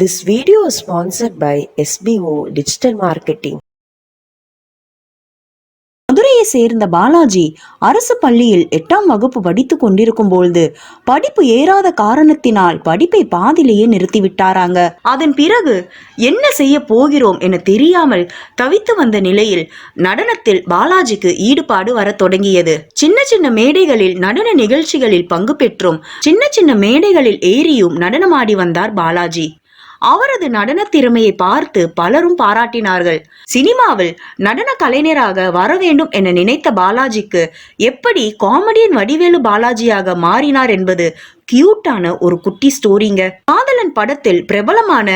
This video is sponsored by SBO Digital Marketing. மதுரையை சேர்ந்த பாலாஜி அரசு பள்ளியில் எட்டாம் வகுப்பு படித்துக் கொண்டிருக்கும் பொழுது படிப்பு ஏறாத காரணத்தினால் படிப்பை பாதியிலேயே நிறுத்திவிட்டாராங்க. அதன் பிறகு என்ன செய்ய போகிறோம் என தெரியாமல் தவித்து வந்த நிலையில் நடனத்தில் பாலாஜிக்கு ஈடுபாடு வரத் தொடங்கியது. சின்ன சின்ன மேடைகளில் நடன நிகழ்ச்சிகளில் பங்கு பெற்றும் சின்ன சின்ன மேடைகளில் ஏறியும் நடனமாடி வந்தார் பாலாஜி. அவரது நடன திறமையை பார்த்து பலரும் பாராட்டினார்கள். சினிமாவில் நடன கலைஞராக வர வேண்டும் என நினைத்த பாலாஜிக்கு எப்படி காமெடியன் வடிவேலு பாலாஜியாக மாறினார் என்பது கியூட்டான ஒரு குட்டி ஸ்டோரிங்க காதலன் படத்தில் பிரபலமான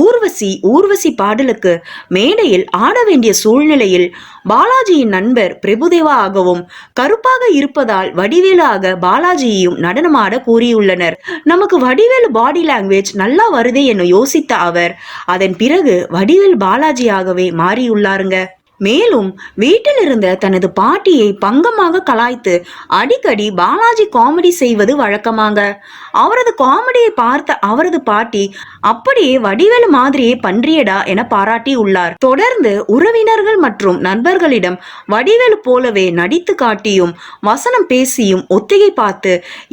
ஊர்வசி ஊர்வசி பாடலுக்கு மேடையில் ஆட வேண்டிய சூழ்நிலையில் பாலாஜியின் நண்பர் பிரபுதேவா ஆகவும் கருப்பாக இருப்பதால் வடிவேலு ஆக பாலாஜியையும் நடனமாட கூறியுள்ளனர். நமக்கு வடிவேலு பாடி லாங்குவேஜ் நல்லா வருதே என யோசித்த அவர் அதன் பிறகு வடிவேல் பாலாஜியாகவே மாறியுள்ளாருங்க. மேலும் வீட்டில் இருந்த தனது பாட்டியை பங்கமாக கலாய்த்து அடிக்கடி பாலாஜி காமெடி செய்வது வழக்கமாங்க. அவரது காமெடியை பார்த்த அவரது பாட்டி அப்படியே வடிவேலு மாதிரியே பன்றியடா என பாராட்டி உள்ளார். தொடர்ந்து உறவினர்கள் மற்றும் நண்பர்களிடம் வடிவேலு போலவே நடித்து காட்டியும் வசனம் பேசியும் ஒத்திகை பார்த்து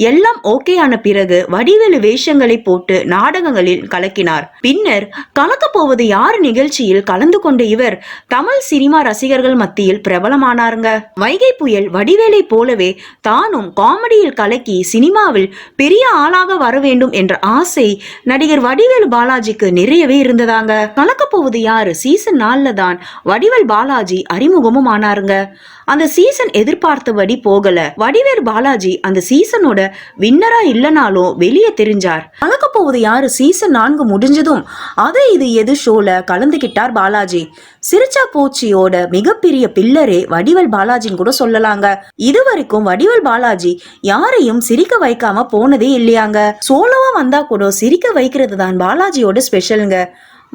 எல்லாம் ஓகேயான பிறகு வடிவேலு வேஷங்களை போட்டு நாடகங்களில் கலக்கினார். பின்னர் கலக்கப்போவது யார் நிகழ்ச்சியில் கலந்து கொண்ட இவர் தமிழ் சினிமா ரசிகர்கள் மத்தியில் பிரபலமானாருங்க. வைகை புயல் வடிவேலை போலவே தானும் காமெடியில் கலக்கி சினிமாவில் பெரிய ஆளாக வர வேண்டும் என்ற ஆசை நடிகர் வடிவேலு பாலாஜிக்கு நிறையவே இருந்ததாங்க. கலக்க போவது யாரு? சீசன் நாலுல தான் வடிவேல் பாலாஜி அறிமுகமும் ஆனாருங்க. அந்த சீசன் எதிர்பார்த்தபடி போகல. வடிவேல் பாலாஜி அந்த சீசனோட வின்னரா இல்லனாலும் வெளியே தெரிஞ்சார். கலக்க போவது யாரு? சீசன் நான்கு முடிஞ்சதும் அது இது எது ஷோல கலந்துகிட்டார் பாலாஜி. சிரிச்சா போச்சியோட மிகப்பெரிய பில்லரே வடிவேல் பாலாஜின்னு கூட சொல்லலாங்க. இதுவரைக்கும் வடிவேல் பாலாஜி யாரையும் சிரிக்க வைக்காம போனதே இல்லையாங்க. சோலோவா வந்தா கூட சிரிக்க வைக்கிறது தான் பாலாஜியோட ஸ்பெஷலுங்க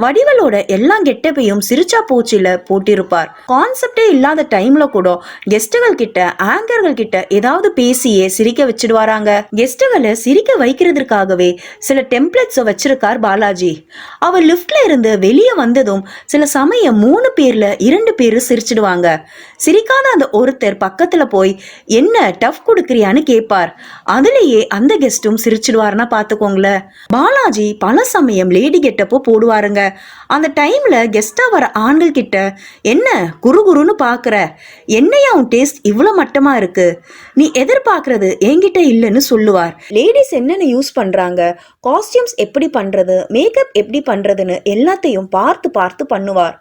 வடிவலோட எல்லா கெட்டப்பையும் சிரிச்சா பூச்சில போட்டிருப்பார். கான்செப்டே இல்லாத டைம்ல கூட கெஸ்டுகள் கிட்ட ஆங்கர்கள் கிட்ட ஏதாவது பேசியே சிரிக்க வச்சிடுவாராங்க. கெஸ்டுகளை சிரிக்க வைக்கிறதுக்காகவே சில டெம்ப்ளெட்ஸை வச்சிருக்கார் பாலாஜி. அவர் லிஃப்ட்ல இருந்து வெளியே வந்ததும் சில சமயம் மூணு பேர்ல இரண்டு பேர் சிரிச்சிடுவாங்க. சிரிக்காத அந்த ஒருத்தர் பக்கத்துல போய் என்ன டஃப் கொடுக்குறியான்னு கேட்பார். அதுலேயே அந்த கெஸ்டும் சிரிச்சிடுவாருன்னா பாத்துக்கோங்களேன். பாலாஜி பல சமயம் லேடி கெட்டப்போ போடுவாருங்க. அந்த டைம்ல கெஸ்டா வர ஆண்கள் கிட்ட என்ன குரு குருன்னு பாக்குற? என்னையா உன் டேஸ்ட் இவ்வளவு மட்டமா இருக்கு? நீ எதிர்பார்க்கறது என்கிட்ட இல்லைன்னு சொல்லுவார். லேடிஸ் என்னென்ன யூஸ் பண்றாங்க? காஸ்டியூம்ஸ் எப்படி பண்றது? மேக்கப் எப்படி பண்றதுன்னு எல்லாத்தையும் பார்த்து பார்த்து பண்ணுவார்.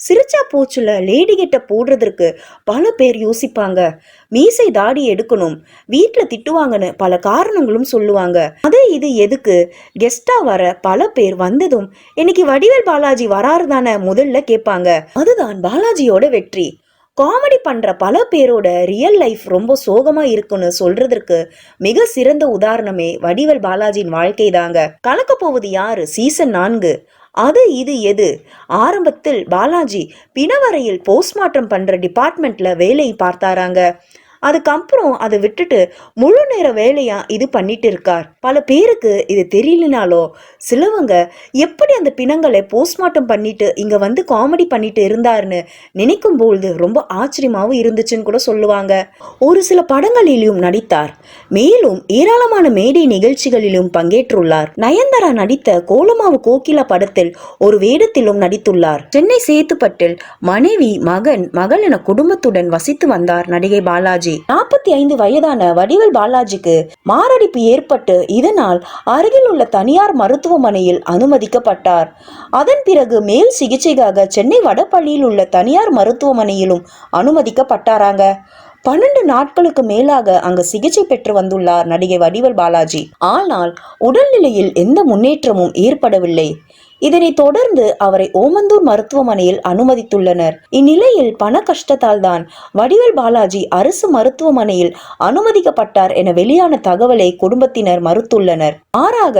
சிரிச்சா போச்சுல லேடி கிட்ட போடுறதற்கு பல பேர் யோசிப்பாங்க. மீசை தாடி எடுக்கணும் வீட்டில் திட்டுவாங்கன்னு பல காரணங்களும் சொல்லுவாங்க. அது இது எதுக்கு? கெஸ்டா வர பல பேர் வந்ததும் இன்னைக்கு வடிவேல் பாலாஜி வராரு தானே முதல்ல கேட்பாங்க. அதுதான் பாலாஜியோட வெற்றி. காமெடி பண்ற பல பேரோட ரியல் லைஃப் ரொம்ப சோகமா இருக்குன்னு சொல்றதற்கு மிக சிறந்த உதாரணமே வடிவல் பாலாஜியின் வாழ்க்கை தாங்க. கலக்க போவது யாரு? சீசன் நான்கு. அது இது எது? ஆரம்பத்தில் பாலாஜி பிணவரையில் போஸ்ட்மார்ட்டம் பண்ற டிபார்ட்மெண்ட்ல வேலை பார்த்தாராங்க. அதுக்கப்புறம் அதை விட்டுட்டு முழு நேர வேலையா இது பண்ணிட்டு இருக்கார். பல பேருக்கு இது தெரியலனாலோ சிலவங்க எப்படி அந்த பிணங்களை போஸ்ட்மார்ட்டம் பண்ணிட்டு இங்க வந்து காமெடி பண்ணிட்டு இருந்தாருன்னு நினைக்கும் பொழுது ரொம்ப ஆச்சரியமாகவும் இருந்துச்சுன்னு கூட சொல்லுவாங்க. ஒரு சில படங்களிலும் நடித்தார். மேலும் ஏராளமான மேடை நிகழ்ச்சிகளிலும் பங்கேற்றுள்ளார். நயன்தாரா நடித்த கோலமாவு கோகிலா படத்தில் ஒரு வேடத்திலும் நடித்துள்ளார். சென்னை சேத்துப்பட்டில் மனைவி மகன் மகள் என குடும்பத்துடன் வசித்து வந்தார் நடிகை பாலாஜி. நாற்பத்தி ஐந்து வயதான வடிவேல் பாலாஜிக்கு மாரடைப்பு ஏற்பட்டு இதனால் அருகில் உள்ள தனியார் மருத்துவமனையில் அனுமதிக்கப்பட்டார். அதன் பிறகு மேல் சிகிச்சைக்காக சென்னை வடபள்ளியில் உள்ள தனியார் மருத்துவமனையிலும் அனுமதிக்கப்பட்டாராங்க. பன்னெண்டு நாட்களுக்கு மேலாக அங்கு சிகிச்சை பெற்று வந்துள்ளார் நடிகை வடிவல் பாலாஜி. ஆனால் உடல்நிலையில் எந்த முன்னேற்றமும் ஏற்படவில்லை. இதனைத் தொடர்ந்து அவரை ஓமந்தூர் மருத்துவமனையில் அனுமதித்துள்ளனர். இந்நிலையில் பண கஷ்டத்தால் தான் வடிவேல் பாலாஜி அரசு மருத்துவமனையில் அனுமதிக்கப்பட்டார் என வெளியான தகவலை குடும்பத்தினர் மறுத்துள்ளனர். மாறாக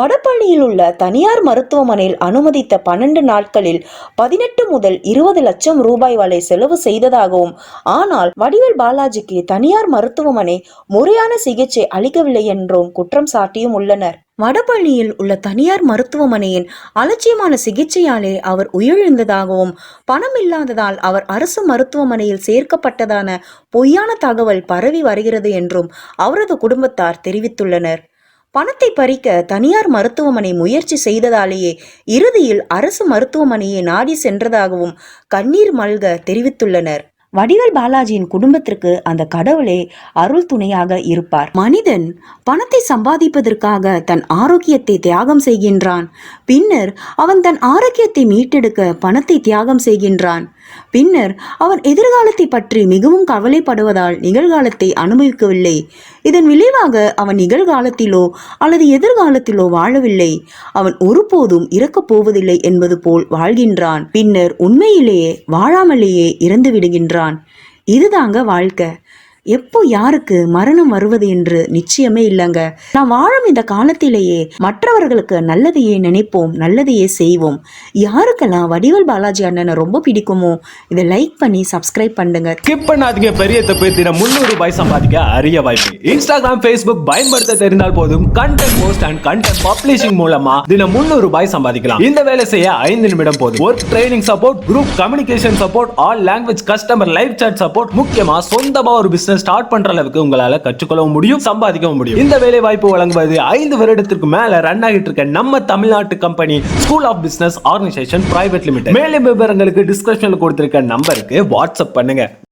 வடபழனியில் உள்ள தனியார் மருத்துவமனையில் அனுமதித்த பன்னெண்டு நாட்களில் பதினெட்டு முதல் இருபது லட்சம் ரூபாய் வரை செலவு செய்ததாகவும் ஆனால் வடிவேல் பாலாஜிக்கு தனியார் மருத்துவமனை முறையான சிகிச்சை அளிக்கவில்லை என்றும் குற்றம் சாட்டியும் உள்ளனர். வடபழனியில் உள்ள தனியார் மருத்துவமனையின் அலட்சியமான சிகிச்சையாலே அவர் உயிரிழந்ததாகவும் பணம் இல்லாததால் அவர் அரசு மருத்துவமனையில் சேர்க்கப்பட்டதான பொய்யான தகவல் பரவி வருகிறது என்றும் அவரது குடும்பத்தார் தெரிவித்துள்ளனர். பணத்தை பறிக்க தனியார் மருத்துவமனை முயற்சி செய்ததாலேயே இறுதியில் அரசு மருத்துவமனையை நாடி சென்றதாகவும் கண்ணீர் மல்க தெரிவித்துள்ளனர். வடிவேல் பாலாஜியின் குடும்பத்திற்கு அந்த கடவுளே அருள் துணையாக இருப்பார். மனிதன் பணத்தை சம்பாதிப்பதற்காக தன் ஆரோக்கியத்தை தியாகம் செய்கின்றான். பின்னர் அவன் தன் ஆரோக்கியத்தை மீட்டெடுக்க பணத்தை தியாகம் செய்கின்றான். பின்னர் அவன் எதிர்காலத்தை பற்றி மிகவும் கவலைப்படுவதால் நிகழ்காலத்தை அனுபவிக்கவில்லை. இதன் விளைவாக அவன் நிகழ்காலத்திலோ அல்லது எதிர்காலத்திலோ வாழவில்லை. அவன் ஒருபோதும் இறக்கப் போவதில்லை என்பது போல் வாழ்கின்றான். பின்னர் உண்மையிலேயே வாழாமலேயே இறந்து விடுகின்றான் இதுதாங்க வாழ்க்கை. எப்போ யாருக்கு மரணம் வருவது என்று நிச்சயமே இல்லைங்க. நான் வாழும் இந்த காலத்திலேயே மற்றவர்களுக்கு நல்லதையே நினைப்போம் நல்லதையே செய்வோம். யாருக்கெல்லாம் வடிவல் பாலாஜி அண்ணனை ரொம்ப பிடிக்குமோ இதை லைக் பண்ணி சப்ஸ்கிரைப் பண்ணுங்க. ஸ்கிப் பண்ணாதீங்க பெரிய தப்பு தினம் முந்நூறு ரூபாய் சம்பாதிக்க அரிய வாய்ப்பு. இன்ஸ்டாகிராம் ஃபேஸ்புக் பயன்படுத்த தெரிந்தால் போதும் content post and content publishing மூலமா தினம் முந்நூறு ரூபாய் சம்பாதிக்கலாம். இந்த வேலை செய்ய ஐந்து நிமிடம் போதும். Work training support group communication support all language customer live chat support முக்கியமா சொந்தமா ஒரு பிசினஸ் பிசினஸ் ஸ்டார்ட் பண்ற அளவுக்கு உங்களால கற்றுக்கொள்ளவும் முடியும் சம்பாதிக்கவும் முடியும். இந்த வேலை வாய்ப்பு வழங்குவது ஐந்து வருடத்திற்கு மேல ரன் ஆகிட்டு இருக்க நம்ம தமிழ்நாட்டு company school of business organisation private limited மேலும் விவரங்களுக்கு டிஸ்கிரிப்ஷன்ல கொடுத்திருக்க நம்பருக்கு வாட்ஸ்அப் பண்ணுங்க.